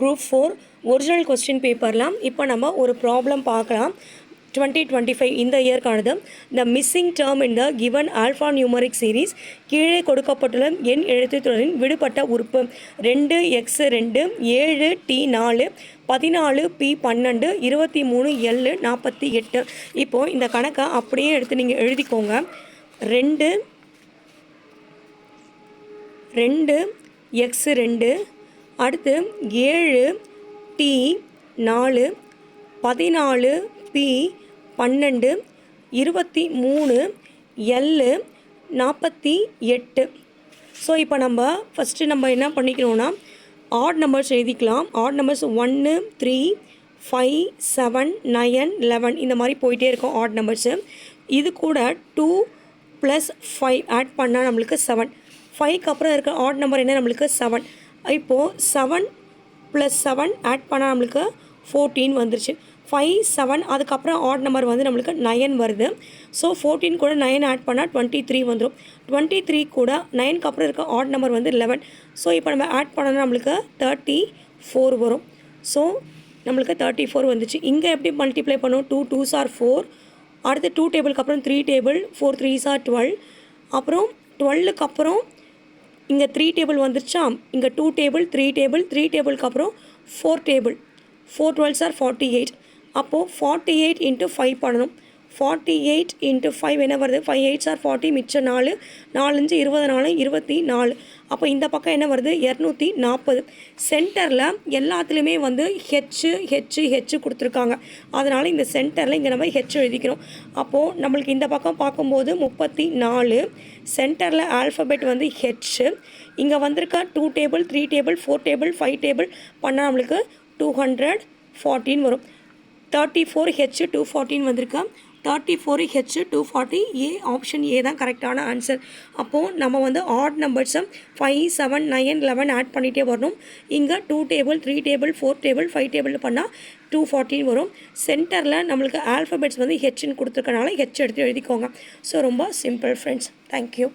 Group four original question பேப்பர்லாம் இப்போ நம்ம ஒரு ப்ராப்ளம் பார்க்கலாம். டுவெண்ட்டி டுவெண்ட்டி ஃபைவ் இந்த இயர்க்கானது the missing term in the given alpha numeric series கீழே கொடுக்கப்பட்டுள்ள எண் எழுத்துத்தொடரின் விடுபட்ட உறுப்பு. ரெண்டு எக்ஸ் ரெண்டு ஏழு டி நாலு பதினாலு பி பன்னெண்டு இருபத்தி மூணு எல்லு நாற்பத்தி எட்டு. இப்போது இந்த கணக்கை அப்படியே எடுத்து நீங்கள் எழுதிக்கோங்க. ரெண்டு ரெண்டு எக்ஸ் ரெண்டு அடுத்து ஏழு டி நாலு பதினாலு பி பன்னெண்டு இருபத்தி மூணு எல்லு நாற்பத்தி எட்டு. ஸோ இப்போ நம்ம ஃபஸ்ட்டு நம்ம என்ன பண்ணிக்கணும்னா ஆட் நம்பர்ஸ் எழுதிக்கலாம். ஆட் நம்பர்ஸ் ஒன்று three five seven nine eleven இந்த மாதிரி போயிட்டே இருக்கும் ஆட் நம்பர்ஸு இது கூட டூ ப்ளஸ் ஃபைவ் ஆட் பண்ணால் நம்மளுக்கு செவன் ஃபைவ்க்கு அப்புறம் இருக்க ஆட் நம்பர் என்ன? நம்மளுக்கு செவன் இப்போது செவன் ப்ளஸ் செவன் ஆட் பண்ணால் நம்மளுக்கு ஃபோர்டீன் வந்துருச்சு. ஃபைவ் செவன் அதுக்கப்புறம் ஆட் நம்பர் வந்து நம்மளுக்கு நயன் வருது. ஸோ ஃபோர்டீன் கூட நயன் ஆட் பண்ணால் டுவெண்ட்டி த்ரீ வந்துடும் டுவெண்ட்டி த்ரீ கூட நைனுக்கு அப்புறம் இருக்க ஆட் நம்பர் வந்து லெவன் ஸோ இப்போ நம்ம ஆட் பண்ணோன்னா நம்மளுக்கு தேர்ட்டி ஃபோர் வரும். ஸோ நம்மளுக்கு தேர்ட்டி ஃபோர் வந்துச்சு. இங்கே எப்படி மல்டிப்ளை பண்ணும்? டூ டூஸ் ஆர் ஃபோர் அடுத்து டூ டேபிளுக்கு அப்புறம் three table four threes are twelve அப்புறம் டுவெல்லுக்கு அப்புறம் இங்கே த்ரீ டேபிள் வந்துருச்சா? இங்கே two table three table three டேபிளுக்கு அப்புறம் four table four twelve are forty eight அப்போது ஃபார்ட்டி எயிட் இன்ட்டு ஃபைவ் பண்ணணும். ஃபார்ட்டி எயிட் இன்ட்டு ஃபைவ் என்ன வருது? ஃபைவ் எயிட்ஸ் ஆர் ஃபார்ட்டி மிச்சம் நாலு. நாலஞ்சு இருபது நாலு இருபத்தி நாலு. அப்போ இந்த பக்கம் என்ன வருது? இரநூத்தி நாற்பது சென்டரில் எல்லாத்துலேயுமே வந்து ஹெச்சு ஹெச்சு ஹெச்சு கொடுத்துருக்காங்க. அதனால் இந்த சென்டரில் இங்கே நம்ம ஹெச் எழுதிக்கிறோம். அப்போது நம்மளுக்கு இந்த பக்கம் பார்க்கும்போது முப்பத்தி நாலு. சென்டரில் ஆல்ஃபபெட் வந்து ஹெச்சு இங்கே வந்திருக்க two table three table four table five table பண்ணால் நம்மளுக்கு டூ ஹண்ட்ரட் ஃபார்ட்டின் வரும். Thirty four H two forty வந்திருக்கேன் thirty four H two forty A option A தான் கரெக்டான ஆன்சர் அப்போது நம்ம வந்து ஆட் நம்பர்ஸை five seven nine eleven add பண்ணிகிட்டே வரணும். இங்கே two table three table four table five table பண்ணால் டூ ஃபார்ட்டின் வரும். சென்டரில் நம்மளுக்கு ஆல்ஃபபெட்ஸ் வந்து ஹெச்னு கொடுத்துருக்கனால ஹெச் எடுத்து எழுதிக்கோங்க. ஸோ ரொம்ப சிம்பிள் ஃப்ரெண்ட்ஸ் தேங்க்யூ